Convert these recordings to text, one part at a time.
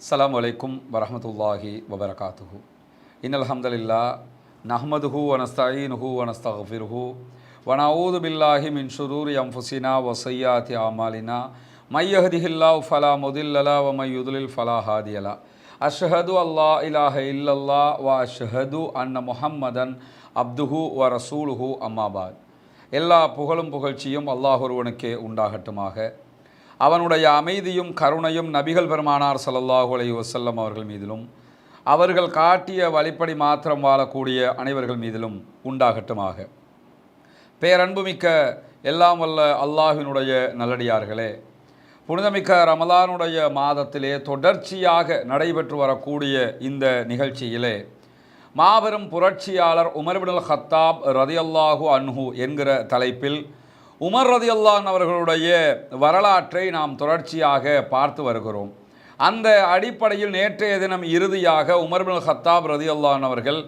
அஸ்லாம் வலைக்கும் வரமத்துல்லாஹி வபரகாத்துஹு இன்னல் ஹம்தலில்லா நஹ்மதுஹு வனஸ்தஈனுஹு வனஸ்தஃபிருஹு வனஊது பில்லாஹி மின் ஷுரூர் அன்ஃபுஸினா வ ஆமாலினா மையஹதிஹில்லா ஃபலா முதில்லலா வ மை ஃபலா ஹாதியலா அஷ்ஹது அல்லா இலாஹ இல்லல்லா வ அஷ்ஹது அன்ன முஹம்மதன் அப்துஹு வ ரசூலுஹு அம்மாபாத் எல்லா புகழும் புகழ்ச்சியும் அல்லாஹ் ஒருவனுக்கே உண்டாகட்டுமாக அவனுடைய அமைதியும் கருணையும் நபிகள் பெருமானார் ஸல்லல்லாஹு அலி வசல்லம் அவர்கள் மீதிலும் அவர்கள் காட்டிய வழிப்படி மாத்திரம் வாழக்கூடிய அனைவர்கள் மீதிலும் உண்டாகட்டுமாக. பேரன்புமிக்க எல்லாம் வல்ல அல்லாஹினுடைய நல்லடியார்களே புனிதமிக்க ரமலானுடைய மாதத்திலே தொடர்ச்சியாக நடைபெற்று வரக்கூடிய இந்த நிகழ்ச்சியிலே மாபெரும் புரட்சியாளர் உமர் ஹத்தாப் ரதியல்லாஹு அன்ஹு என்கிற தலைப்பில் உமர் ரதி அல்லான் அவர்களுடைய வரலாற்றை நாம் தொடர்ச்சியாக பார்த்து வருகிறோம். அந்த அடிப்படையில் நேற்றைய தினம் இறுதியாக உமர் பின் ஹத்தாப் ரதியல்லான் அவர்கள்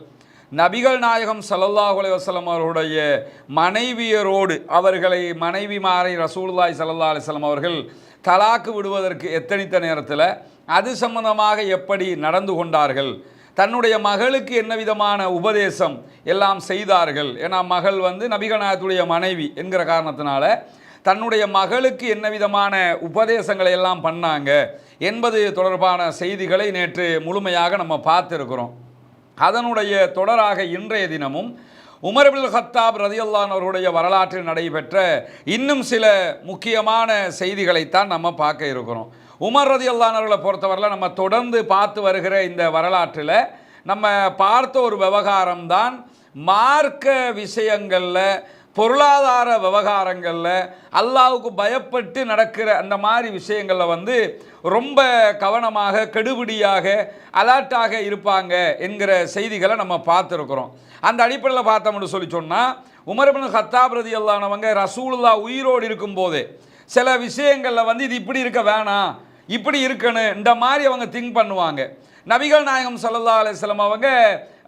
நபிகள் நாயகம் சல்லல்லாஹ் அலைவாஸ்லம் அவர்களுடைய மனைவியரோடு அவர்களை மனைவி மாறை ரசூல்லாய் சல்லா அலிஸ்லாம் அவர்கள் தலாக்கு விடுவதற்கு எத்தனித்த நேரத்தில் அது சம்பந்தமாக எப்படி நடந்து கொண்டார்கள் தன்னுடைய மகளுக்கு என்ன விதமான உபதேசம் எல்லாம் செய்தார்கள். ஏன்னா மகள் வந்து நபிகநாயகத்துடைய மனைவி என்கிற காரணத்தினால தன்னுடைய மகளுக்கு என்ன விதமான உபதேசங்களை எல்லாம் பண்ணாங்க என்பது தொடர்பான செய்திகளை நேற்று முழுமையாக நம்ம பார்த்துருக்கிறோம். அதனுடைய தொடராக இன்றைய தினமும் உமர்பில் ஹத்தாப் ரதியுல்லான் அவர்களுடைய வரலாற்றில் நடைபெற்ற இன்னும் சில முக்கியமான செய்திகளைத்தான் நம்ம பார்க்க இருக்கிறோம். உமர் ரதி அல்லானவர்களை பொறுத்தவரையில் நம்ம தொடர்ந்து பார்த்து வருகிற இந்த வரலாற்றில் நம்ம பார்த்த ஒரு விவகாரம் தான் மார்க்க விஷயங்களில் பொருளாதார விவகாரங்களில் அல்லாவுக்கு பயப்பட்டு நடக்கிற அந்த மாதிரி விஷயங்களில் வந்து ரொம்ப கவனமாக கெடுபிடியாக அலர்ட்டாக இருப்பாங்க என்கிற செய்திகளை நம்ம பார்த்துருக்குறோம். அந்த அடிப்படையில் பார்த்தோம்னு சொல்லி சொன்னால் உமரபின் ஹத்தாப் ரதி அல்லானவங்க ரசூலுல்லா உயிரோடு இருக்கும்போது சில விஷயங்களில் வந்து இது இப்படி இருக்க வேணாம் இப்படி இருக்கணும். இந்த மாதிரி அவங்க திங்க் பண்ணுவாங்க. நபிகள் நாயகம் சல்லா அலிஸ்லாம் அவங்க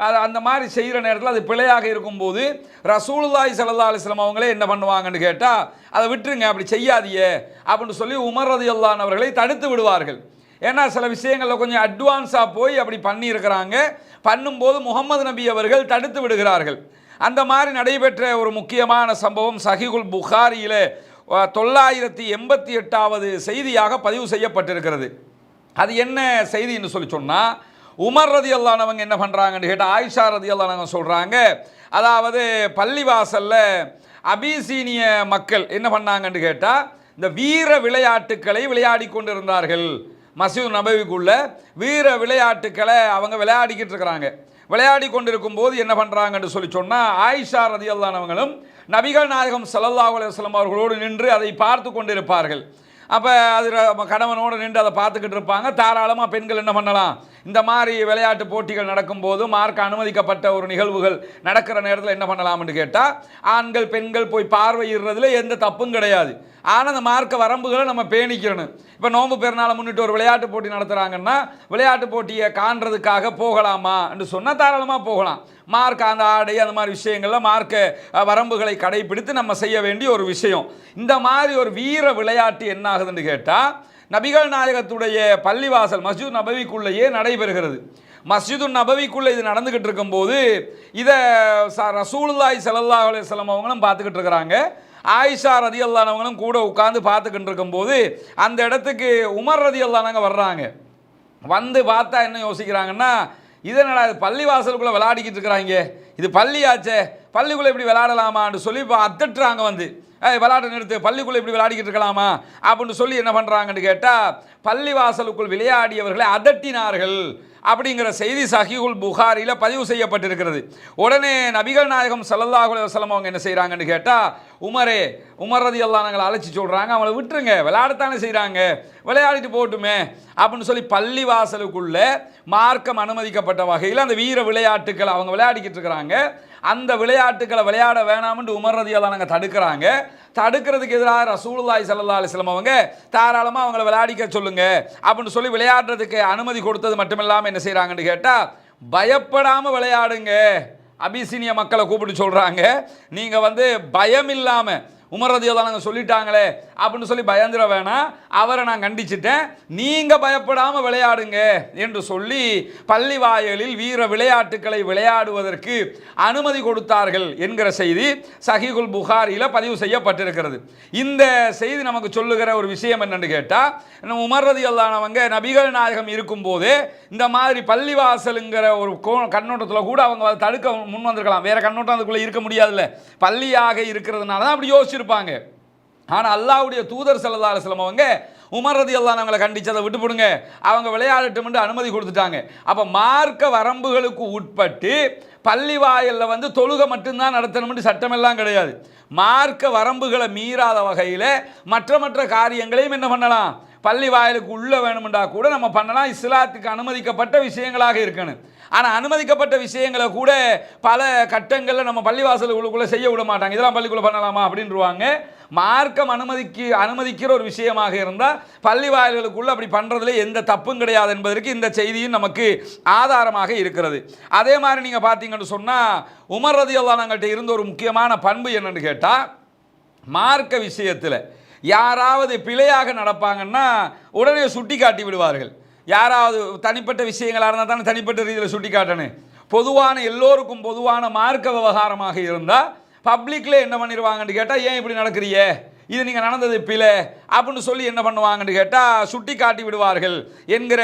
அது அந்த மாதிரி செய்கிற நேரத்தில் அது பிழையாக இருக்கும்போது ரசூலுல்லாய் சல்லா அலிஸ்லாம் அவங்களே என்ன பண்ணுவாங்கன்னு கேட்டால் அதை விட்டுருங்க அப்படி செய்யாதியே அப்படின்னு சொல்லி உமர் ரதி தடுத்து விடுவார்கள். ஏன்னா சில விஷயங்களில் கொஞ்சம் அட்வான்ஸாக போய் அப்படி பண்ணியிருக்கிறாங்க. பண்ணும்போது முகமது நபி அவர்கள் தடுத்து விடுகிறார்கள். அந்த மாதிரி நடைபெற்ற ஒரு முக்கியமான சம்பவம் சஹிகுல் புகாரியில் தொள்ளாயிரத்தி எண்பத்தி எட்டாவது செய்தியாக பதிவு செய்யப்பட்டிருக்கிறது. அது என்ன செய்தின்னு சொல்லி சொன்னால் உமர் ரதி அல்லானவங்க என்ன பண்ணுறாங்கன்னு கேட்டால் ஆயிஷா ரதி அல்லானவங்க சொல்கிறாங்க அதாவது பள்ளிவாசலில் அபிசீனிய மக்கள் என்ன பண்ணாங்கன்னு கேட்டால் இந்த வீர விளையாட்டுக்களை விளையாடி கொண்டிருந்தார்கள். மசூத் நபவிக்குள்ள வீர விளையாட்டுக்களை அவங்க விளையாடிக்கிட்டு இருக்கிறாங்க. விளையாடி கொண்டிருக்கும் போது என்ன பண்ணுறாங்கன்னு சொல்லி சொன்னால் ஆயிஷா ரதி அல்லானவங்களும் நபிகள் நாயகம் சல்லல்லாஹு அலுவலம் அவர்களோடு நின்று அதை பார்த்து கொண்டிருப்பார்கள். அப்போ அது கணவனோடு நின்று அதை பார்த்துக்கிட்டு இருப்பாங்க. தாராளமாக பெண்கள் என்ன பண்ணலாம்? இந்த மாதிரி விளையாட்டு போட்டிகள் நடக்கும்போது மார்க் அனுமதிக்கப்பட்ட ஒரு நிகழ்வுகள் நடக்கிற நேரத்தில் என்ன பண்ணலாம்னு கேட்டால் ஆண்கள் பெண்கள் போய் பார்வையிடுறதுல எந்த தப்பும் கிடையாது. ஆனால் அந்த மார்க்க வரம்புகளை நம்ம பேணிக்கிறணும் இப்போ நோம்பு பெருநாளை முன்னிட்டு ஒரு விளையாட்டு போட்டி நடத்துகிறாங்கன்னா விளையாட்டு போட்டியை காண்றதுக்காக போகலாமா? என்று சொன்னால் தாராளமாக போகலாம். மார்க் அந்த ஆடை அந்த மாதிரி விஷயங்களில் மார்க்க வரம்புகளை கடைபிடித்து நம்ம செய்ய வேண்டிய ஒரு விஷயம். இந்த மாதிரி ஒரு வீர விளையாட்டு என்ன ஆகுதுன்னு கேட்டால் நபிகள் நாயகத்துடைய பள்ளிவாசல் மஸ்ஜித் நபவிக்குள்ளேயே நடைபெறுகிறது. மஸ்ஜிது நபவிக்குள்ளே இது நடந்துக்கிட்டு இருக்கும்போது இதை ச ரசூலுல்லாய் சல்லா அலுவலம் அவங்களும் பார்த்துக்கிட்டு இருக்கிறாங்க. ஆயிஷா ரதி அல்லானவங்களும் கூட உட்காந்து பார்த்துக்கிட்டு இருக்கும்போது அந்த இடத்துக்கு உமர் ரதி அல்லானவங்க வர்றாங்க. வந்து பார்த்தா என்ன யோசிக்கிறாங்கன்னா இதனடா இது விளையாடிக்கிட்டு இருக்கிறாங்க. இது பள்ளியாச்சே பள்ளிக்குள்ளே இப்படி விளையாடலாமான்னு சொல்லி இப்போ அத்தட்டுறாங்க வந்து. ஏய் விளையாட நிறுத்து பள்ளிக்குள்ளே இப்படி விளையாடிக்கிட்டு இருக்கலாமா? அப்படின்னு சொல்லி என்ன பண்ணுறாங்கன்னு கேட்டால் பள்ளி வாசலுக்குள் விளையாடியவர்களை அதட்டினார்கள் அப்படிங்கிற செய்தி சஹிகுல் புகாரியில் பதிவு செய்யப்பட்டிருக்கிறது. உடனே நபிகள் நாயகம் சல்லல்லாஹு அலைஹி அவங்க என்ன செய்கிறாங்கன்னு கேட்டால் உமரே உமர் ரதி நாங்கள் அழைச்சி சொல்கிறாங்க அவங்கள விட்டுருங்க விளையாடத்தானே செய்கிறாங்க விளையாடிட்டு போட்டுமே அப்படின்னு சொல்லி பள்ளி வாசலுக்குள்ளே மார்க்கம் அனுமதிக்கப்பட்ட வகையில் அந்த வீர விளையாட்டுக்கள் அவங்க விளையாடிக்கிட்டு இருக்கிறாங்க. அந்த விளையாட்டுக்களை விளையாட வேணாம்னு உமர் ரதி நாங்கள் தடுக்கிறாங்க. தடுக்கிறதுக்கு எதிராக ரசூலுல்லாய் சல்லா அலிஸ்லம் அவங்க தாராளமாக அவங்கள விளையாடிக்க சொல்லுங்க. அப்படின்னு சொல்லி விளையாடுறதுக்கு அனுமதி கொடுத்தது மட்டுமில்லாமல் என்ன செய்கிறாங்கன்னு கேட்டால் பயப்படாமல் விளையாடுங்க. அபிசீனிய மக்களை கூப்பிட்டு சொல்கிறாங்க நீங்கள் வந்து பயம் இல்லாமல் உமர் ரதியெல்லாம் நாங்கள் சொல்லிட்டாங்களே அப்படின்னு சொல்லி பயந்துட வேணாம் அவரை நான் கண்டிச்சிட்டேன். நீங்கள் பயப்படாமல் விளையாடுங்க என்று சொல்லி பள்ளி வாயலில் வீர விளையாட்டுக்களை விளையாடுவதற்கு அனுமதி கொடுத்தார்கள் என்கிற செய்தி சஹிகுல் புகாரியில் பதிவு செய்யப்பட்டிருக்கிறது. இந்த செய்தி நமக்கு சொல்லுகிற ஒரு விஷயம் என்னென்னு கேட்டால் நம்ம அல்லானவங்க நபிகள் நாயகம் இருக்கும்போதே இந்த மாதிரி பள்ளிவாசலுங்கிற ஒரு கோ கண்ணோட்டத்தில் கூட அவங்க அதை தடுக்க முன் வந்திருக்கலாம். வேறு கண்ணோட்டம் அதுக்குள்ளே இருக்க முடியாதுல்ல. பள்ளியாக இருக்கிறதுனால தான் அப்படி இருப்பாங்க ஆனால் அல்லாவுடைய தூதர் செல்லதார அலுவலம் அவங்க உமர் ரதி அல்லா அவங்களை கண்டிச்சதை விட்டு போடுங்க அவங்க விளையாடட்டும்னு அனுமதி கொடுத்துட்டாங்க. அப்போ மார்க்க வரம்புகளுக்கு உட்பட்டு பள்ளி வாயலில் வந்து தொழுகை மட்டும்தான் நடத்தணும்னு சட்டமெல்லாம் கிடையாது. மார்க்க வரம்புகளை மீறாத வகையில் மற்ற மற்ற காரியங்களையும் என்ன பண்ணலாம்? பள்ளி வாயிலுக்கு உள்ளே வேணுமெண்டா கூட நம்ம பண்ணலாம். இஸ்லாத்துக்கு அனுமதிக்கப்பட்ட விஷயங்களாக இருக்கணும். ஆனால் அனுமதிக்கப்பட்ட விஷயங்களை கூட பல கட்டங்களில் நம்ம பள்ளிவாசலுக்குள்ளே செய்ய விட மாட்டாங்க. இதெல்லாம் பள்ளிக்குள்ளே பண்ணலாமா அப்படின்ருவாங்க மார்க்கம் அனுமதிக்கு அனுமதிக்கிற ஒரு விஷயமாக இருந்தால் பள்ளி வாயில்களுக்குள்ள அப்படி பண்ணுறதுல எந்த தப்பும் கிடையாது என்பதற்கு இந்த செய்தியும் நமக்கு ஆதாரமாக இருக்கிறது. அதே மாதிரி நீங்கள் பார்த்தீங்கன்னு சொன்னால் உமர் ரதி நாங்கள்கிட்ட இருந்த ஒரு முக்கியமான பண்பு என்னென்னு கேட்டால் மார்க்க விஷயத்தில் யாராவது பிழையாக நடப்பாங்கன்னா உடனே சுட்டி காட்டி விடுவார்கள். யாராவது தனிப்பட்ட விஷயங்களாக இருந்தால் தானே தனிப்பட்ட ரீதியில் சுட்டி காட்டணும் பொதுவான எல்லோருக்கும் பொதுவான மார்க்க விவகாரமாக இருந்தால் பப்ளிக்கில் என்ன பண்ணிடுவாங்கன்னு கேட்டால் ஏன் இப்படி நடக்கிறீங்க? இது நீங்கள் நடந்தது பிழை. அப்படின்னு சொல்லி என்ன பண்ணுவாங்கன்னு கேட்டால் சுட்டி காட்டி விடுவார்கள் என்கிற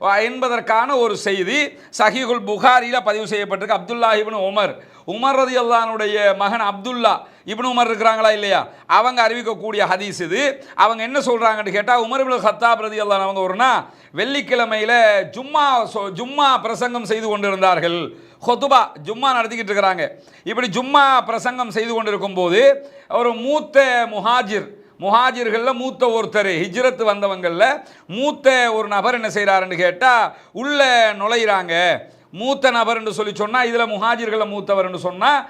என்பதற்கான ஒரு செய்தி சஹீகுல் புகாரியில் பதிவு செய்யப்பட்டிருக்கு. அப்துல்லா உமர். உமர் ரதி அல்லானுடைய மகன் அப்துல்லா. இப்னு உமர் இருக்கிறாங்களா இல்லையா? அவங்க அறிவிக்கக்கூடிய ஹதீஸ் இது. அவங்க என்ன சொல்கிறாங்கன்னு கேட்டால் உமர் இப்னு ஹத்தாப் ரதி அல்லான் அவங்க ஒருனா வெள்ளிக்கிழமையில் ஜும்மா சொ- ஜும்மா பிரசங்கம் செய்து கொண்டிருந்தார்கள். ஹொத்துபா ஜும்மா நடத்திக்கிட்டு இருக்கிறாங்க. இப்படி ஜும்மா பிரசங்கம் செய்து கொண்டிருக்கும் போது ஒரு மூத்த முஹாஜிர் முஹாஜிர்களில் மூத்த ஒருத்தர் ஹிஜ்ரத் வந்தவங்களில் மூத்த ஒரு நபர் என்ன செய்கிறாருன்னு கேட்டால் உள்ளே நுழையிறாங்க. மூத்த நபர் என்று சொல்லி சொன்னால் இதில் முஹாஜிர்களை மூத்தவர் என்று சொன்னால்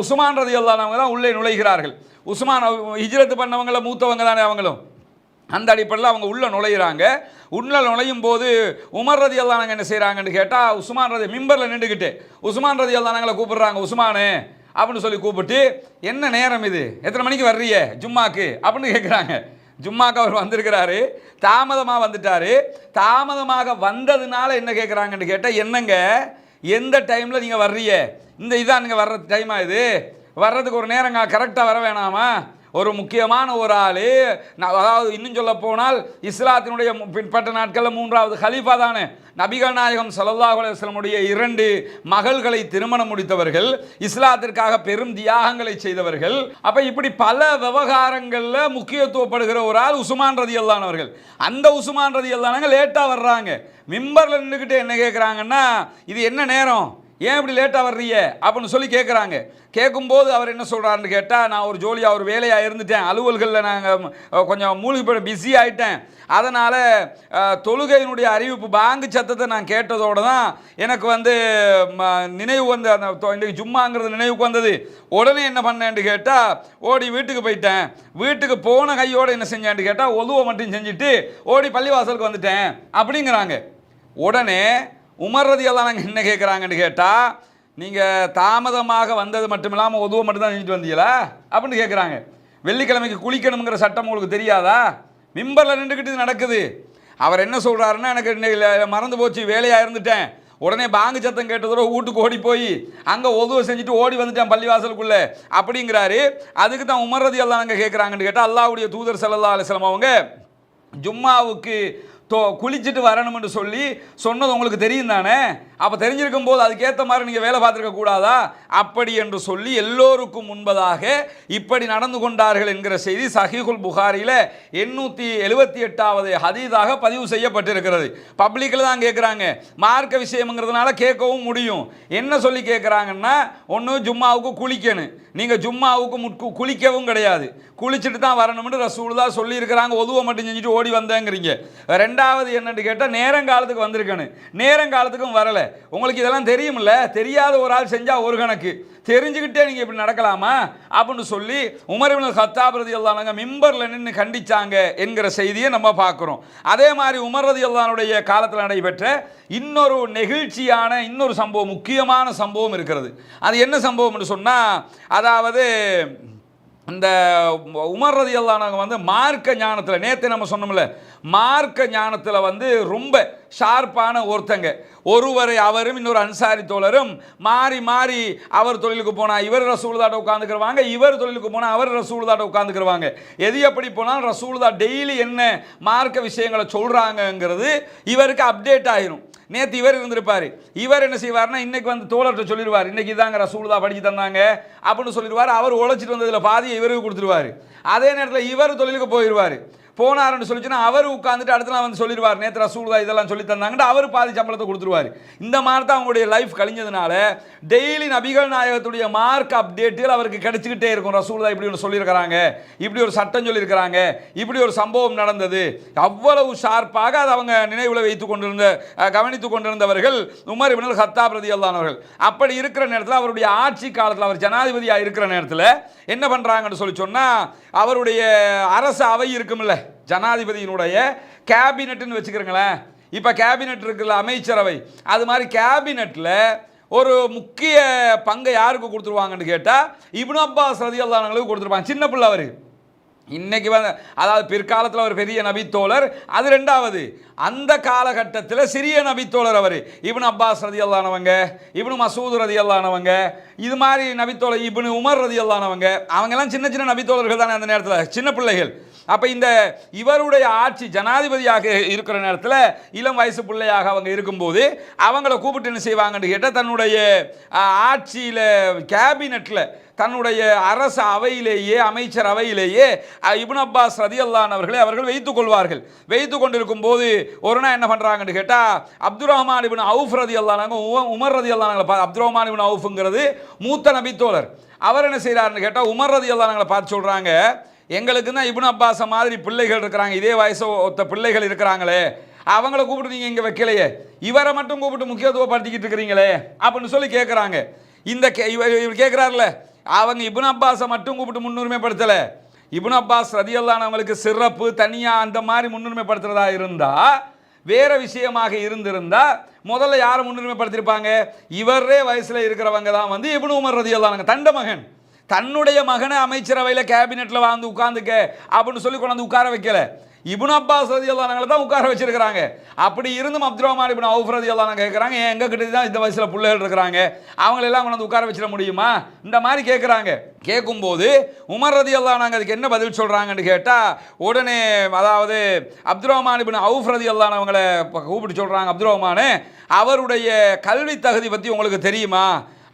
உஸ்மான் ரதி அல்லாதவங்க தான் உள்ளே நுழைகிறார்கள். உஸ்மான் ஹிஜ்ரத்து பண்ணவங்கள மூத்தவங்க தானே அவங்களும்? அந்த அடிப்படையில் அவங்க உள்ளே நுழையிறாங்க. உள்ளே நுழையும் போது உமர் ரதி அல்லானங்க என்ன செய்கிறாங்கன்னு கேட்டால் உஸ்மான் ரதி மிம்பரில் நின்றுக்கிட்டு உஸ்மான் ரதி அல்லானங்களை கூப்பிடுறாங்க உஸ்மானு அப்படின்னு சொல்லி கூப்பிட்டு என்ன நேரம் இது? எத்தனை மணிக்கு வர்றியே ஜும்மாக்கு? அப்படின்னு கேட்குறாங்க ஜும்மாக்கு அவர் வந்திருக்கிறாரு. தாமதமாக வந்துட்டார். தாமதமாக வந்ததுனால என்ன கேட்குறாங்கன்னு கேட்டால் என்னங்க? எந்த டைமில் நீங்கள் வர்றீங்க? இந்த இதான் நீங்கள் வர்ற டைமா இது? வர்றதுக்கு ஒரு நேரங்க கரெக்டாக வர வேணாமா? ஒரு முக்கியமான ஒரு ஆள். அதாவது இன்னும் சொல்ல போனால் இஸ்லாத்தினுடைய பின்பற்ற நாட்களில் மூன்றாவது ஹலீஃபா தானே. நபிகள் நாயகம் ஸல்லல்லாஹு அலைஹி இரண்டு மகள்களை திருமணம் முடித்தவர்கள் இஸ்லாத்திற்காக பெரும் தியாகங்களை செய்தவர்கள். அப்போ இப்படி பல விவகாரங்களில் முக்கியத்துவப்படுகிற ஒரு ஆள் உசுமான் ரதி அவர்கள். அந்த உசுமான் ரதி லேட்டாக வர்றாங்க. மிம்பரில் நின்றுக்கிட்டு என்ன கேட்குறாங்கன்னா இது என்ன நேரம்? ஏன் இப்படி லேட்டாக வர்றீங்க? அப்படின்னு சொல்லி கேட்குறாங்க கேட்கும்போது அவர் என்ன சொல்கிறாருன்னு கேட்டால் நான் ஒரு ஜோலியாக ஒரு வேலையாக இருந்துட்டேன். அலுவல்களில் நாங்கள் கொஞ்சம் மூழ்கி போய் பிஸி ஆகிட்டேன் அதனால் தொழுகையினுடைய அறிவிப்பு பாங்கு சத்தத்தை நான் கேட்டதோடு தான் எனக்கு வந்து ம, நினைவு வந்து அந்த இன்றைக்கு ஜும்மாங்கிறது நினைவுக்கு வந்தது. உடனே என்ன பண்ணேன்னு கேட்டால் ஓடி வீட்டுக்கு போயிட்டேன். வீட்டுக்கு போன கையோடு என்ன செஞ்சேன்னு கேட்டால் ஒதுவை மட்டும் செஞ்சுட்டு ஓடி பள்ளிவாசலுக்கு வந்துட்டேன். அப்படிங்கிறாங்க. உடனே உமர் ரதி நாங்கள் என்ன கேட்குறாங்கன்னு கேட்டால் நீங்கள் தாமதமாக வந்தது மட்டும் இல்லாமல் உதவ மட்டும்தான் செஞ்சுட்டு வந்தீங்களா? அப்படின்னு கேட்குறாங்க வெள்ளிக்கிழமைக்கு குளிக்கணுங்கிற சட்டம் உங்களுக்கு தெரியாதா? மிம்பரில் நின்றுக்கிட்டு இது நடக்குது. அவர் என்ன சொல்கிறாருன்னா எனக்கு மறந்து போச்சு வேலையாக இருந்துட்டேன். உடனே பாங்கு சத்தம் கேட்டதோட வீட்டுக்கு ஓடி போய் அங்கே உதவு செஞ்சுட்டு ஓடி வந்துட்டேன் பள்ளிவாசலுக்குள்ளே அப்படிங்கிறாரு. அதுக்கு தான் உமர் ரதி கேட்குறாங்கன்னு கேட்டால் அல்லாவுடைய தூதர் செல்லல்லா அலிஸ்லாம் அவங்க ஜும்மாவுக்கு தோ குளிச்சுட்டு வரணும்னு சொல்லி சொன்னது உங்களுக்கு தெரியும் தானே? அப்போ தெரிஞ்சிருக்கும் போது அதுக்கேற்ற மாதிரி நீங்கள் வேலை பார்த்துருக்க கூடாதா? அப்படி என்று சொல்லி எல்லோருக்கும் முன்பதாக இப்படி நடந்து கொண்டார்கள் என்கிற செய்தி சஹீஹுல் புகாரியில் எண்ணூற்றி எழுபத்தி எட்டாவது ஹதீதாக பதிவு செய்யப்பட்டிருக்கிறது. பப்ளிக்கில் தான் கேட்குறாங்க மார்க்க விஷயம்ங்கிறதுனால கேட்கவும் முடியும். என்ன சொல்லி கேட்குறாங்கன்னா ஒன்று ஜும்மாவுக்கு குளிக்கணும். நீங்கள் ஜும்மாவுக்கு முட்கு குளிக்கவும் கிடையாது. குளிச்சுட்டு தான் வரணும்னு ரசூலுதா சொல்லியிருக்கிறாங்க. ஒதுவை மட்டும் செஞ்சுட்டு ஓடி வந்தேங்கிறீங்க. ரெண்டாவது என்னென்னு கேட்டால் நேரங்காலத்துக்கு வந்திருக்கணும். நேரங்காலத்துக்கும் வரலை. உங்களுக்கு இதெல்லாம் தெரியும்ல? தெரியாத ஒரு ஆள் செஞ்சால் ஒரு கணக்கு. தெரிஞ்சுக்கிட்டே நீங்கள் இப்படி நடக்கலாமா? அப்படின்னு சொல்லி உமர்பின் ஹத்தாப் ரதி அல்லாங்க மிம்பரில் நின்று கண்டிச்சாங்க என்கிற செய்தியை நம்ம பார்க்குறோம். அதே மாதிரி உமர் ரதி அல்லானுடைய காலத்தில் நடைபெற்ற இன்னொரு நெகிழ்ச்சியான இன்னொரு சம்பவம் முக்கியமான சம்பவம் இருக்கிறது. அது என்ன சம்பவம்னு சொன்னால் அதாவது இந்த உமர் ரதி அல்லானவங்க வந்து மார்க்க ஞானத்தில் நேற்று நம்ம சொன்னோம்ல மார்க்க ஞானத்தில் வந்து ரொம்ப ஷார்ப்பான ஒருத்தங்க. ஒருவரை அவரும் இன்னொரு அன்சாரி தோழரும் மாறி மாறி அவர் தொழிலுக்கு போனால் இவர் ரசூல்தாட்ட உட்காந்துக்கிறவாங்க இவர் தொழிலுக்கு போனால் அவர் ரசூல்தாட்ட உட்காந்துக்கிறவாங்க எது எப்படி போனாலும் ரசூல்தா டெய்லி என்ன மார்க்க விஷயங்களை சொல்கிறாங்கங்கிறது இவருக்கு அப்டேட் ஆகிரும் நேற்று இவர் இருந்திருப்பார். இவர் என்ன செய்வார்னா இன்றைக்கி வந்து தோழர்கிட்ட சொல்லிடுவார் இன்றைக்கி இதாங்க ரசூலுதா படித்து தந்தாங்க அப்படின்னு சொல்லிடுவார் அவர் உழைச்சிட்டு வந்ததில் பாதியை இவருக்கு கொடுத்துருவார். அதே நேரத்தில் இவர் தொழிலுக்கு போயிடுவார் போனாருன்னு சொல்லிச்சுன்னா அவர் உட்காந்துட்டு அடுத்த நாள் வந்து சொல்லிடுவார். நேற்று ரசூல்தா இதெல்லாம் சொல்லி தந்தாங்கன்ட்டு அவர் பாதி சம்பளத்தை கொடுத்துருவார். இந்த மாதிரி தான் அவங்களுடைய லைஃப் கழிஞ்சதுனால டெய்லி நபிகள் நாயகத்துடைய மார்க் அப்டேட்டில் அவருக்கு கிடைச்சிக்கிட்டே இருக்கும். ரசூல்தா இப்படி ஒன்று சொல்லியிருக்கிறாங்க. இப்படி ஒரு சட்டம் சொல்லியிருக்கிறாங்க. இப்படி ஒரு சம்பவம் நடந்தது. அவ்வளவு ஷார்ப்பாக அதை அவங்க நினைவில் வைத்து கொண்டிருந்த கவனித்து கொண்டிருந்தவர்கள் உமர் இப்னுல் ஹத்தா பிரதியல்லானவர்கள் அவர்கள். அப்படி இருக்கிற நேரத்தில் அவருடைய ஆட்சி காலத்தில் அவர் ஜனாதிபதியாக இருக்கிற நேரத்தில் என்ன பண்ணுறாங்கன்னு சொல்லி சொன்னால் அவருடைய அரசு அவை இருக்கும்ல. ஜனாதிபதியினுடைய கேபினட்னு வச்சுக்கிறங்களேன். இப்போ கேபினெட் இருக்குல்ல அமைச்சரவை. அது மாதிரி கேபினெட்டில் ஒரு முக்கிய பங்கை யாருக்கு கொடுத்துருவாங்கன்னு கேட்டால் இப்னு அப்பாஸ் ரதி அல்லானங்களுக்கு கொடுத்துருப்பாங்க. சின்ன பிள்ளை அவர். இன்னைக்கு வந்து அதாவது பிற்காலத்தில் ஒரு பெரிய நபித்தோழர். அது ரெண்டாவது அந்த காலகட்டத்தில் சிறிய நபித்தோழர் அவர். இவனு அப்பாஸ் ரதி அல்லானவங்க இவனு மசூத் ரதி அல்லானவங்க இது மாதிரி நபித்தோழர் இவனு உமர் ரதி அல்லானவங்க அவங்கெல்லாம் சின்ன சின்ன நபித்தோழர்கள் தானே அந்த நேரத்தில் சின்ன பிள்ளைகள். அப்போ இந்த இவருடைய ஆட்சி ஜனாதிபதியாக இருக்கிற நேரத்தில் இளம் வயசு பிள்ளையாக அவங்க இருக்கும்போது அவங்கள கூப்பிட்டு என்ன செய்வாங்கன்னு கேட்டால் தன்னுடைய ஆட்சியில் கேபினெட்டில் தன்னுடைய அரசு அவையிலேயே அமைச்சர் அவையிலேயே இபுன் அப்பாஸ் ரதி அவர்களை அவர்கள் வைத்துக் கொள்வார்கள். வைத்து கொண்டிருக்கும் போது ஒரு நாள் என்ன பண்ணுறாங்கன்னு கேட்டால் அப்துல் ரஹ்மான் இபின் அவுஃப் ரதி அல்லானாங்க உமர் ரதி அல்லானாங்க அப்துல் ரஹ்மான் இபின் அவுஃப்ங்கிறது மூத்த நபித்தோழர். அவர் என்ன செய்கிறாருன்னு கேட்டால் உமர் ரதி அல்லானாங்களை பார்த்து சொல்கிறாங்க எங்களுக்கு தான் இப்னு அப்பாஸை மாதிரி பிள்ளைகள் இருக்கிறாங்க. இதே வயசு ஒத்த பிள்ளைகள் இருக்கிறாங்களே. அவங்கள கூப்பிட்டு நீங்கள் இங்கே வைக்கலையே. இவரை மட்டும் கூப்பிட்டு முக்கியத்துவப்படுத்திக்கிட்டு இருக்கிறீங்களே அப்படின்னு சொல்லி கேட்குறாங்க இந்த கே இவர் இவர் கேட்குறாருல அவங்க இபுன் அப்பாஸை மட்டும் கூப்பிட்டு முன்னுரிமைப்படுத்தலை இபுன் அப்பாஸ் ரதியல்லானவங்களுக்கு சிறப்பு தனியாக அந்த மாதிரி முன்னுரிமைப்படுத்துறதா இருந்தால் வேறு விஷயமாக இருந்திருந்தால் முதல்ல யாரை முன்னுரிமைப்படுத்தியிருப்பாங்க இவரே வயசில் இருக்கிறவங்க தான் வந்து இபுன் உமர் ரதியல்லானங்க தண்ட மகன். தன்னுடைய மகனை அமைச்சரவையில் கேபினெட்டில் வந்து உட்காந்துக்க அப்படின்னு சொல்லி கொண்டாந்து உட்கார வைக்கல. இபுன் அப்பாஸ் ரதி அல்லானங்களை தான் உட்கார வச்சிருக்கிறாங்க. அப்படி இருந்தும் அப்துல் ரஹ்மான் இபின் அவுஃப் ரதி அல்லான கேட்குறாங்க ஏன் எங்க கிட்ட தான் இந்த வயசில் பிள்ளைகள் இருக்கிறாங்க? அவங்களெல்லாம் கொண்டாந்து உட்கார வச்சிட முடியுமா? இந்த மாதிரி கேட்குறாங்க கேட்கும்போது உமர் ரதி அல்லானாங்க அதுக்கு என்ன பதில் சொல்கிறாங்கன்னு கேட்டால் உடனே அதாவது அப்துல் ரஹ்மான் இபின் அவுஃப் ரதி அல்லானவங்களை கூப்பிட்டு சொல்கிறாங்க அப்துல் ரஹ்மான் அவருடைய கல்வி தகுதி பற்றி உங்களுக்கு தெரியுமா?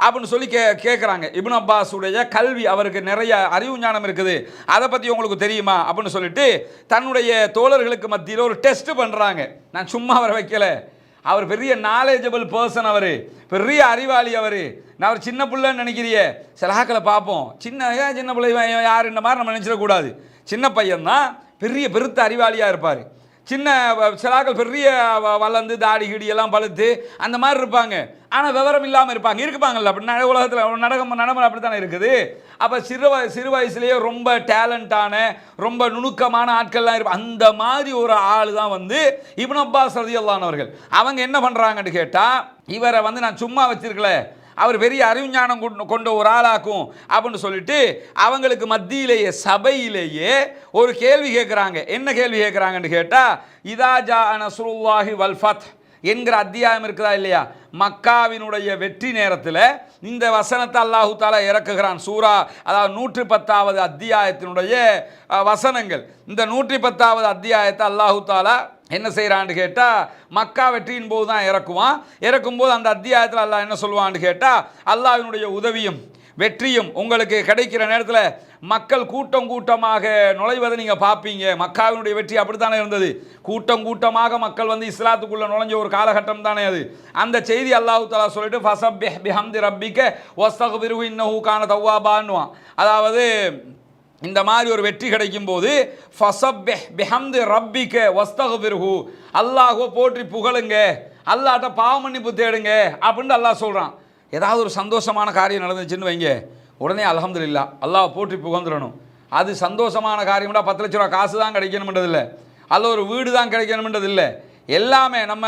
அப்படின்னு சொல்லி கே கேட்குறாங்க இபின் அப்பாஸுடைய கல்வி அவருக்கு நிறைய அறிவு ஞானம் இருக்குது. அதை பற்றி உங்களுக்கு தெரியுமா? அப்படின்னு சொல்லிட்டு தன்னுடைய தோழர்களுக்கு மத்தியில் ஒரு டெஸ்ட் பண்ணுறாங்க நான் சும்மா அவரை வைக்கல. அவர் பெரிய நாலேஜபிள் பர்சன் அவர். பெரிய அறிவாளி அவர். நான் அவர் சின்ன பிள்ளைன்னு நினைக்கிறியே. சில ஆக்களை பார்ப்போம். சின்ன ஏன் சின்ன பிள்ளை இவன் யார்? இந்த மாதிரி நம்ம நினச்சிடக்கூடாது. சின்ன பையன் தான் பெரிய பெருத்த அறிவாளியாக இருப்பார். சின்ன வ- சிலாக்கள் பெரிய வ- வளர்ந்து தாடி கிடி எல்லாம் பழுத்து அந்த மாதிரி இருப்பாங்க. ஆனால் விவரம் இல்லாமல் இருப்பாங்க. இருப்பாங்கல்ல அப்படி நட உலகத்தில் நடகம் நடமுறை அப்படி தானே இருக்குது? அப்போ சிறு வய சிறு வயசுலேயே ரொம்ப டேலண்டான ரொம்ப நுணுக்கமான ஆட்கள்லாம் இருப்பாங்க அந்த மாதிரி ஒரு ஆள் தான் வந்து இப்னு அப்பாஸ் ரதியல்லானவர்கள் அவங்க என்ன பண்ணுறாங்கன்னு கேட்டால் இவரை வந்து நான் சும்மா வச்சிருக்கல. அவர் பெரிய அறிவுஞானம் கொண்ட ஒரு ஆளாக்கும் அப்படின்னு சொல்லிட்டு அவங்களுக்கு மத்தியிலேயே சபையிலேயே ஒரு கேள்வி கேட்குறாங்க. என்ன கேள்வி கேட்குறாங்கன்னு கேட்டால் இதா ஜா வல்ஃபத் என்கிற அத்தியாயம் இருக்குதா இல்லையா? மக்காவினுடைய வெற்றி நேரத்தில் இந்த வசனத்தை அல்லாஹு தாலா இறக்குகிறான். சூரா அதாவது நூற்றி பத்தாவது அத்தியாயத்தினுடைய வசனங்கள். இந்த நூற்றி பத்தாவது அத்தியாயத்தை அல்லாஹு தாலா என்ன செய்கிறான்னு கேட்டால் மக்கா வெற்றியின் போது தான் இறக்குவான். இறக்கும்போது அந்த அத்தியாயத்தில் அல்லாஹ் என்ன சொல்லுவான்னு கேட்டால் அல்லாவினுடைய உதவியும் வெற்றியும் உங்களுக்கு கிடைக்கிற நேரத்தில் மக்கள் கூட்டம் கூட்டமாக நுழைவதை நீங்கள் பார்ப்பீங்க மக்காவினுடைய வெற்றி அப்படித்தானே இருந்தது? கூட்டம் கூட்டமாக மக்கள் வந்து இஸ்லாத்துக்குள்ளே நுழைஞ்ச ஒரு காலகட்டம் தானே அது. அந்த செய்தி அல்லாஹு தாலா சொல்லிட்டு ஃபசப் பிஹம்தி ரப்பிக்க ஒஸ்தகுபிருஹு இன்னஹு கான தவ்வாபான்னுவான் அதாவது இந்த மாதிரி ஒரு வெற்றி கிடைக்கும் போது ஃபசப்பிஹ் பிஹம்தி ரப்பிக்க வஸ்தகுபிருஹு அல்லாஹோ போற்றி புகழுங்க. அல்லாட்ட பாவ மன்னிப்பு தேடுங்க அப்படின்னு அல்லாஹ் சொல்கிறான் ஏதாவது ஒரு சந்தோஷமான காரியம் நடந்துச்சுன்னு வைங்க. உடனே அல்ஹம்துலில்லா அல்லாஹ் போற்றி புகழ்ந்துடணும். அது சந்தோஷமான காரியம்டா பத்து லட்ச ரூபா காசு தான் கிடைக்கணும்ன்றதில்லை. அல்ல ஒரு வீடு தான் கிடைக்கணும்ன்றதில்லை. எல்லாமே நம்ம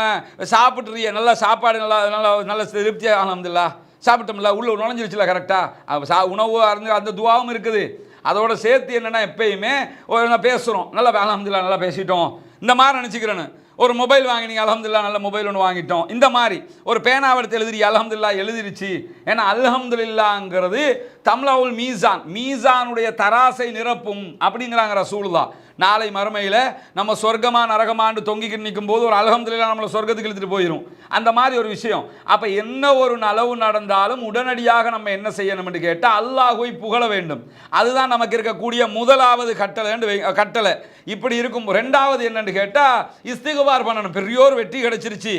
சாப்பிட்றிய நல்ல சாப்பாடு நல்லா நல்ல நல்ல திருப்தியாக அலமதுல்லா சாப்பிட்டோம்ல உள்ள நுழைஞ்சிருச்சுல கரெக்டாக சா உணவு அருந்து அந்த துவாவும் இருக்குது. அதோட சேர்த்து என்னென்னா எப்பயுமே ஒரு பேசுகிறோம் நல்லா அலமதுல்லா நல்லா பேசிட்டோம். இந்த மாதிரி நினச்சிக்கிறேன்னு. ஒரு மொபைல் வாங்கினீங்க அலமதுல்லா நல்ல மொபைல் ஒன்று வாங்கிட்டோம். இந்த மாதிரி ஒரு பேனாவை எடுத்து எழுதிரி அலமதுல்லா எழுதிருச்சு. ஏன்னா அலமதுல்லாங்கிறது தம்லாவுல் மீசான் மீசானுடைய தராசை நிரப்பும் அப்படிங்கிறாங்க ரசூலுல்லா நாளை மறுமையில் நம்ம சொர்க்கமா நரகமாண்டு தொங்கிக்கிட்டு நிற்கும் போது ஒரு அலகம்துல்லா நம்மளை சொர்க்கத்துக்கு இழுத்துட்டு போயிடும் அந்த மாதிரி ஒரு விஷயம். அப்போ என்ன ஒரு நலவு நடந்தாலும் உடனடியாக நம்ம என்ன செய்யணும்னு கேட்டால் அல்லாஹுவை புகழ வேண்டும். அதுதான் நமக்கு இருக்கக்கூடிய முதலாவது கட்டளைன்னு வை கட்டளை. இப்படி இருக்கும் ரெண்டாவது என்னன்னு கேட்டால் இஸ்திகுபார் பண்ணணும். பெரியோர் வெற்றி கிடைச்சிருச்சு.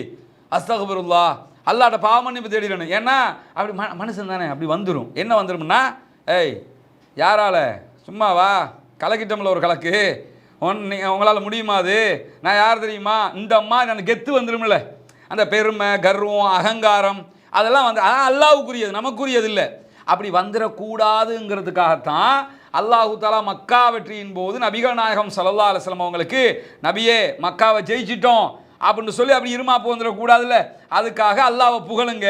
அஸ்தகுபருல்லா அல்லாட்ட பாவ மன்னிப்பு தேடிடணும். ஏன்னா அப்படி ம மனுஷன் தானே. அப்படி வந்துடும் என்ன வந்துடும்னா ஏய் யாரால? சும்மாவா கலக்கிட்டோம்ல ஒரு கலக்கு. ஒன் உங்களால் முடியுமா அது? நான் யார் தெரியுமா? இந்த அம்மா எனக்கு கெத்து வந்துடும்ல அந்த பெருமை கர்வம் அகங்காரம் அதெல்லாம் வந்து அதான் அல்லாவுக்குரியது. நமக்குரியது இல்லை. அப்படி வந்துடக்கூடாதுங்கிறதுக்காகத்தான் அல்லாஹு தாலா மக்கா வெற்றியின் போது நபிகள் நாயகம் சல்லா அலுவலம் அவங்களுக்கு நபியே மக்காவை ஜெயிச்சிட்டோம். அப்படின்னு சொல்லி அப்படி இருமாப்பு வந்துடக்கூடாதுல்ல அதுக்காக அல்லாவை புகழுங்க.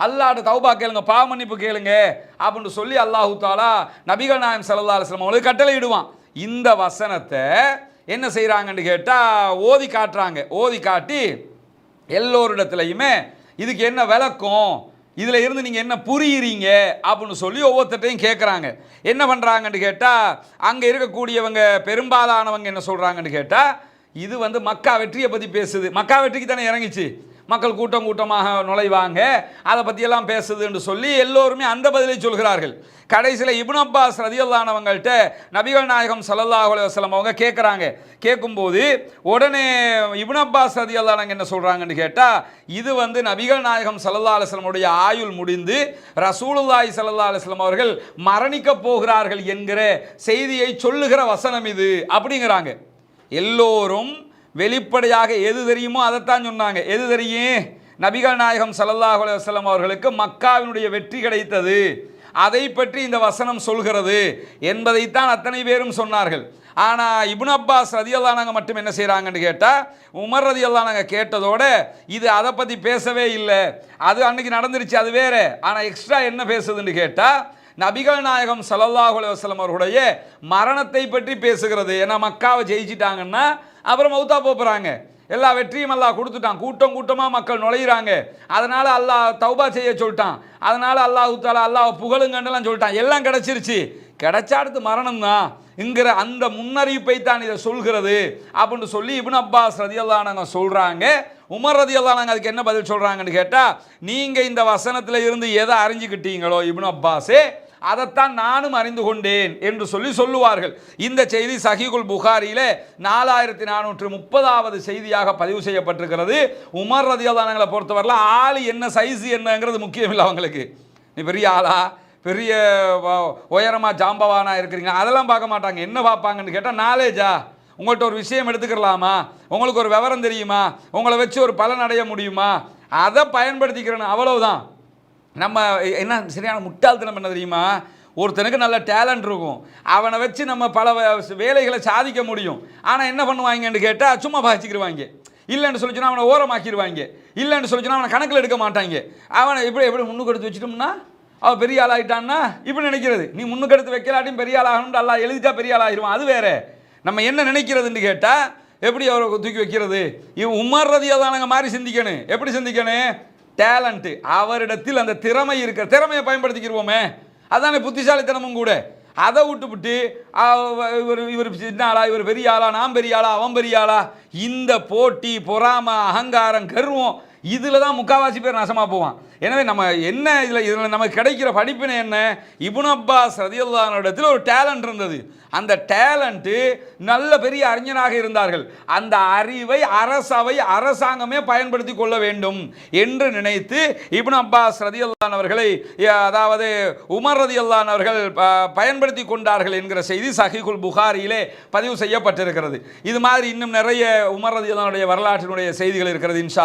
அல்லாட்ட தௌபா கேளுங்க பாவ மன்னிப்பு கேளுங்க அப்படின்னு சொல்லி அல்லாஹு தாலா நபிகள் நாயம் சல்லா அலுவலம் அவங்களுக்கு கட்டளையிடுவான். இந்த வசனத்தை என்ன செய்கிறாங்கன்னு கேட்டால் ஓதி காட்டுறாங்க. ஓதி காட்டி எல்லோரிடத்துலையுமே இதுக்கு என்ன விளக்கம்? இதில் இருந்து நீங்கள் என்ன புரியுறீங்க? அப்படின்னு சொல்லி ஒவ்வொருத்தட்டையும் கேட்குறாங்க என்ன பண்ணுறாங்கன்னு கேட்டால் அங்கே இருக்கக்கூடியவங்க பெரும்பாலானவங்க என்ன சொல்கிறாங்கன்னு கேட்டால் இது வந்து மக்கா வெற்றியை பற்றி பேசுது. மக்கா வெற்றிக்கு தானே இறங்கிச்சு. மக்கள் கூட்டம் கூட்டமாக நுழைவாங்க. அதை பற்றியெல்லாம் பேசுதுன்னு சொல்லி எல்லோருமே அந்த பதிலை சொல்கிறார்கள். கடைசியில் இபுன் அப்பாஸ் ரதியல்லானவங்கள்ட்ட நபிகள் நாயகம் சல்லல்லாஹு அலைஹி அவங்க கேட்குறாங்க கேட்கும்போது உடனே இபுன் அப்பாஸ் ரதியல்லானங்க என்ன சொல்கிறாங்கன்னு கேட்டால் இது வந்து நபிகள் நாயகம் சல்லல்லா அலுவலமுடைய ஆயுள் முடிந்து ரசூலுல்லாய் சல்லா அலுவலம் அவர்கள் மரணிக்கப் போகிறார்கள் என்கிற செய்தியை சொல்லுகிற வசனம் இது அப்படிங்கிறாங்க. எல்லோரும் வெளிப்படையாக எது தெரியுமோ அதைத்தான் சொன்னாங்க. எது தெரியும்? நபிகள் நாயகம் சல்லல்லாஹு அலுவலம் அவர்களுக்கு மக்காவினுடைய வெற்றி கிடைத்தது. அதை பற்றி இந்த வசனம் சொல்கிறது என்பதைத்தான் அத்தனை பேரும் சொன்னார்கள். ஆனால் இபுன் அப்பாஸ் ரதியல்லானாங்க மட்டும் என்ன செய்கிறாங்கன்னு கேட்டால் உமர் ரதியல்லானாங்க கேட்டதோட இது அதை பற்றி பேசவே இல்லை. அது அன்னைக்கு நடந்துருச்சு அது வேறு. ஆனால் எக்ஸ்ட்ரா என்ன பேசுதுன்னு கேட்டால் நபிகள் நாயகம் சல்லல்லாஹு அலைஹி அவர்களுடைய மரணத்தை பற்றி பேசுகிறது. ஏன்னா மக்காவை ஜெயிச்சிட்டாங்கன்னா அப்புறம் மௌத்தா போகிறாங்க எல்லா வெற்றியும் அல்லாஹ் கொடுத்துட்டான். கூட்டம் கூட்டமாக மக்கள் நுழையிறாங்க. அதனால் அல்லாஹ் தௌபா செய்ய சொல்லிட்டான். அதனால் அல்லாஹ் தாலா அல்லாஹ் புகழுங்கன்னெல்லாம் சொல்லிட்டான். எல்லாம் கிடச்சிருச்சு. கிடைச்சா அடுத்து மரணம் தான். என்கிற அந்த முன்னறிவிப்பை தான் இதை சொல்கிறது. அப்படின்னு சொல்லி இபின் அப்பாஸ் ரதியல்லானங்க சொல்கிறாங்க உமர் ரதியல்லானங்க அதுக்கு என்ன பதில் சொல்கிறாங்கன்னு கேட்டால் நீங்கள் இந்த வசனத்தில் இருந்து எதை அறிஞ்சுக்கிட்டீங்களோ இபின் அப்பாஸே அதைத்தான் நானும் அறிந்து கொண்டேன் என்று சொல்லி சொல்லுவார்கள். இந்த செய்தி சஹிகுல் புகாரியிலே நாலாயிரத்தி நானூற்று முப்பதாவது செய்தியாக பதிவு செய்யப்பட்டிருக்கிறது. உமர் ரதியல்லானங்களை பொறுத்தவரையில் ஆள் என்ன சைஸ் என்னங்கிறது முக்கியம் இல்லை அவங்களுக்கு. நீ பெரிய ஆளா? பெரிய உயரமாக ஜாம்பவானா இருக்கிறீங்க? அதெல்லாம் பார்க்க மாட்டாங்க. என்ன பார்ப்பாங்கன்னு கேட்டால் நாலேஜா உங்கள்கிட்ட ஒரு விஷயம் எடுத்துக்கிறலாமா உங்களுக்கு ஒரு விவரம் தெரியுமா? உங்களை வச்சு ஒரு பலன் அடைய முடியுமா? அதை பயன்படுத்திக்கிறேன்னு அவ்வளவுதான். நம்ம என்ன சரியான முட்டாள்தனம் என்ன தெரியுமா? ஒருத்தனுக்கு நல்ல டேலண்ட் இருக்கும். அவனை வச்சு நம்ம பல வேலைகளை சாதிக்க முடியும். ஆனால் என்ன பண்ணுவாங்கன்னு கேட்டால் சும்மா பாய்ச்சிக்கிடுவாங்க இல்லைன்னு சொல்லிச்சுன்னா அவனை ஓரமாக்கிடுவாங்க இல்லைன்னு சொல்லிச்சுன்னா அவனை கணக்கில் எடுக்க மாட்டாங்க. அவனை எப்படி எப்படி முன்னுக்கு எடுத்து வச்சுட்டோம்னா அவன் பெரிய ஆள் இப்படி நினைக்கிறது. நீ முன்னுக்கு எடுத்து வைக்கலாட்டியும் பெரிய ஆள் ஆகணும்னு அல்லா எழுதிட்டா பெரிய ஆள் அது வேறு. நம்ம என்ன நினைக்கிறதுன்னு கேட்டால் எப்படி அவரை தூக்கி வைக்கிறது? இவன் உமாறுறதையோ தானங்க மாதிரி சிந்திக்கணும். எப்படி சிந்திக்கணும்? டேலண்ட்டு அவரிடத்தில் அந்த திறமை இருக்கிற திறமையை பயன்படுத்திக்கிருவோமே. அதானே புத்திசாலித்தனமும் கூட. அதை விட்டுவிட்டு இவர் இவர் சின்ன ஆளா இவர் பெரிய ஆளா நான் பெரிய ஆளா அவன் பெரிய ஆளா இந்த போட்டி பொறாம அகங்காரம் கருவம் இதில் தான் முக்காவாசி பேர் நாசமாக போவான். எனவே நம்ம என்ன இதில் இதில் நமக்கு கிடைக்கிற படிப்பினை என்ன? இபுன் அப்பாஸ் ரதியுல்லானிடத்தில் ஒரு டேலண்ட் இருந்தது. அந்த டேலண்ட்டு நல்ல பெரிய அறிஞனாக இருந்தார்கள். அந்த அறிவை அரசவை அரசாங்கமே பயன்படுத்தி கொள்ள வேண்டும் என்று நினைத்து இப்னு அப்பாஸ் ரதியுல்லான் அவர்களை அதாவது உமர் ரதியுல்லான் அவர்கள் ப- பயன்படுத்தி கொண்டார்கள் என்கிற செய்தி சஹிகுல் புகாரியிலே பதிவு செய்யப்பட்டிருக்கிறது. இது மாதிரி இன்னும் நிறைய உமர் ரதியுல்லானுடைய வரலாற்றினுடைய செய்திகள் இருக்கிறது இன்ஷா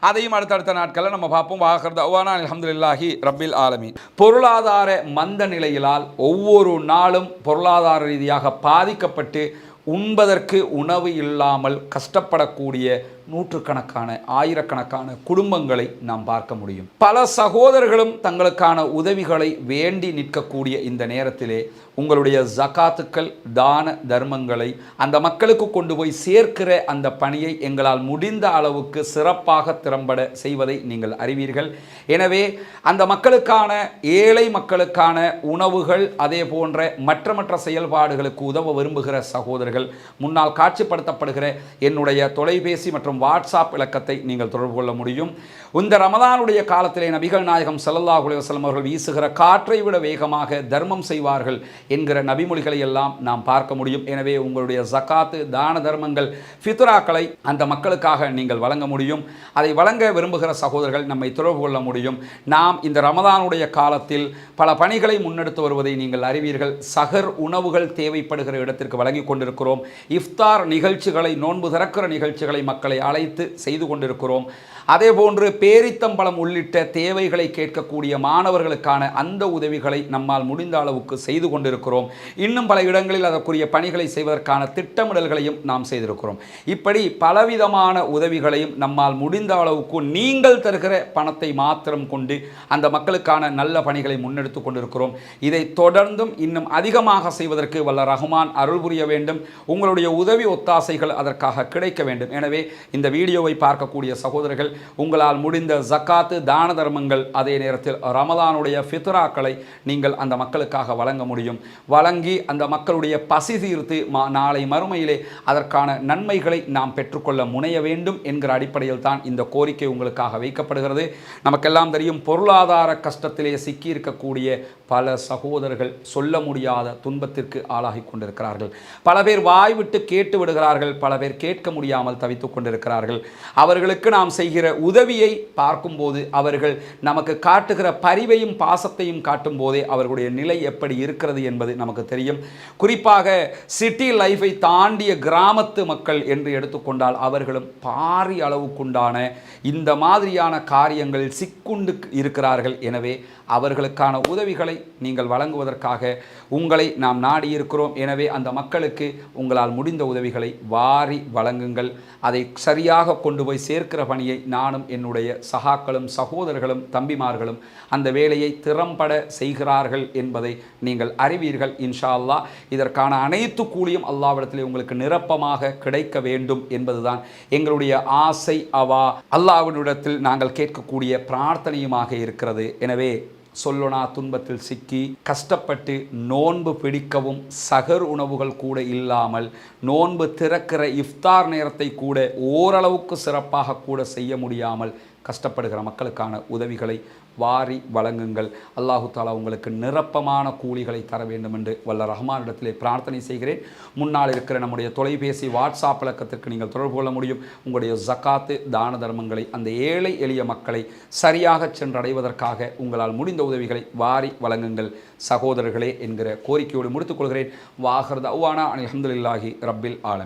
அதையும் அடுத்தடுத்த நாட்களில் நம்ம பார்ப்போம். வாகிறது அவ்வானா அல்ஹம்துலில்லாஹி ரபில் ஆலமி பொருளாதார மந்த நிலையிலால் ஒவ்வொரு நாளும் பொருளாதார ரீதியாக பாதிக்கப்பட்டு உண்பதற்கு உணவு இல்லாமல் கஷ்டப்படக்கூடிய நூற்றுக்கணக்கான ஆயிரக்கணக்கான குடும்பங்களை நாம் பார்க்க முடியும். பல சகோதரர்களும் தங்களுக்கான உதவிகளை வேண்டி நிற்கக்கூடிய இந்த நேரத்திலே உங்களுடைய ஜகாத்துக்கள் தான தர்மங்களை அந்த மக்களுக்கு கொண்டு போய் சேர்க்கிற அந்த பணியை எங்களால் முடிந்த அளவுக்கு சிறப்பாக திறம்பட செய்வதை நீங்கள் அறிவீர்கள். எனவே அந்த மக்களுக்கான ஏழை மக்களுக்கான உணவுகள் அதே போன்ற மற்ற மற்ற செயல்பாடுகளுக்கு உதவ விரும்புகிற சகோதரர்கள் முன்னால் காட்சிப்படுத்தப்படுகிற என்னுடைய தொலைபேசி மற்றும் வாட்ஸ்அப் இலக்கத்தை நீங்கள் தொடர்பு கொள்ள முடியும். இந்த ரமதானுடைய காலத்திலே நபிகள் நாயகம் ஸல்லல்லாஹு அலைஹி அவர்கள் வீசுகிற காற்றை விட வேகமாக தர்மம் செய்வார்கள் என்கிற நபிமொழிகளை எல்லாம் நாம் பார்க்க முடியும். எனவே உங்களுடைய ஜக்காத்து தான தர்மங்கள் ஃபித்ராக்களை அந்த மக்களுக்காக நீங்கள் வழங்க முடியும். அதை வழங்க விரும்புகிற சகோதரர்கள் நம்மை தொடர்பு கொள்ள முடியும். நாம் இந்த ரமதானுடைய காலத்தில் பல பணிகளை முன்னெடுத்து வருவதை நீங்கள் அறிவீர்கள். சகர் உணவுகள் தேவைப்படுகிற இடத்திற்கு வழங்கி கொண்டிருக்கிறோம். இஃப்தார் நிகழ்ச்சிகளை நோன்பு திறக்கிற நிகழ்ச்சிகளை மக்களை அழைத்து செய்து கொண்டிருக்கிறோம். அதே போன்று பேரித்தம்பழம் உள்ளிட்ட தேவைகளை கேட்கக்கூடிய மாணவர்களுக்கான அந்த உதவிகளை நம்மால் முடிந்த அளவுக்கு செய்து கொண்டிருக்கிறோம். இன்னும் பல இடங்களில் அதற்குரிய பணிகளை செய்வதற்கான திட்டமிடல்களையும் நாம் செய்திருக்கிறோம். இப்படி பலவிதமான உதவிகளையும் நம்மால் முடிந்த அளவுக்கு நீங்கள் தருகிற பணத்தை மாத்திரம் கொண்டு அந்த மக்களுக்கான நல்ல பணிகளை முன்னெடுத்து கொண்டிருக்கிறோம். இதை தொடர்ந்தும் இன்னும் அதிகமாக செய்வதற்கு வல்ல ரஹ்மான் அருள் புரிய வேண்டும். உங்களுடைய உதவி ஒத்தாசைகள் அதற்காக கிடைக்க வேண்டும். எனவே இந்த வீடியோவை பார்க்கக்கூடிய சகோதரர்கள் உங்களால் முடிந்த ஜக்காத்து தான தர்மங்கள் அதே நேரத்தில் ரமதானுடைய ஃபித்ராக்களை நீங்கள் அந்த மக்களுக்காக வழங்க முடியும். வழங்கி அந்த மக்களுடைய பசி தீர்த்து மா நாளை மறுமையிலே அதற்கான நன்மைகளை நாம் பெற்றுக்கொள்ள முனைய வேண்டும் என்கிற அடிப்படையில் தான் இந்த கோரிக்கை உங்களுக்காக வைக்கப்படுகிறது. நமக்கெல்லாம் தெரியும் பொருளாதார கஷ்டத்திலே சிக்கியிருக்கக்கூடிய பல சகோதரர்கள் சொல்ல முடியாத துன்பத்திற்கு ஆளாகி கொண்டிருக்கிறார்கள். பல பேர் வாய்விட்டு கேட்டு விடுகிறார்கள் பல பேர் கேட்க முடியாமல் தவித்துக் கொண்டிருக்கிறார்கள். அவர்களுக்கு நாம் செய்கிற உதவியை பார்க்கும்போது அவர்கள் நமக்கு காட்டுகிற பரிவையும் பாசத்தையும் காட்டும் போதே அவர்களுடைய நிலை எப்படி இருக்கிறது என்பது நமக்கு தெரியும். குறிப்பாக சிட்டி லைஃபை தாண்டிய கிராமத்து மக்கள் என்று எடுத்துக்கொண்டால் அவர்களும் பாரி அளவுக்குண்டான இந்த மாதிரியான காரியங்களில் சிக்குண்டு இருக்கிறார்கள். எனவே அவர்களுக்கான உதவிகளை நீங்கள் வழங்குவதற்காக உங்களை நாம் நாடியிருக்கிறோம். எனவே அந்த மக்களுக்கு உங்களால் முடிந்த உதவிகளை வாரி வழங்குங்கள். அதை சரியாக கொண்டு போய் சேர்க்கிற பணியை நானும் என்னுடைய சகாக்களும் சகோதரர்களும் தம்பிமார்களும் அந்த வேலையை திறம்பட செய்கிறார்கள் என்பதை நீங்கள் அறிவீர்கள் இன்ஷா அல்லாஹ் இதற்கான அனைத்து கூலியும் அல்லாவிடத்திலே உங்களுக்கு நிரப்பமாக கிடைக்க வேண்டும் என்பதுதான் எங்களுடைய ஆசை அவா. அல்லாவினிடத்தில் நாங்கள் கேட்கக்கூடிய பிரார்த்தனையுமாக இருக்கிறது. எனவே சொல்லொனா துன்பத்தில் சிக்கி கஷ்டப்பட்டு நோன்பு பிடிக்கவும் சகர் உணவுகள் கூட இல்லாமல் நோன்பு திறக்கிற இஃப்தார் நேரத்தை கூட ஓரளவுக்கு சிறப்பாக கூட செய்ய முடியாமல் கஷ்டப்படுகிற மக்களுக்கான உதவிகளை வாரி வழங்குங்கள். அல்லாஹு தாலா உங்களுக்கு நிரப்பமான கூலிகளை தர வேண்டும் என்று வல்ல ரஹ்மானிடத்திலே பிரார்த்தனை செய்கிறேன். முன்னால் இருக்கிற நம்முடைய தொலைபேசி வாட்ஸ்அப் இலக்கத்திற்கு நீங்கள் தொடர்பு கொள்ள முடியும். உங்களுடைய ஜக்காத்து தான தர்மங்களை அந்த ஏழை எளிய மக்களை சரியாக சென்றடைவதற்காக உங்களால் முடிந்த உதவிகளை வாரி வழங்குங்கள். சகோதரர்களே என்கிற கோரிக்கையோடு முடித்துக்கொள்கிறேன் வாகர் தவானா அலமதுல்லாஹி ரப்பில் ஆலம்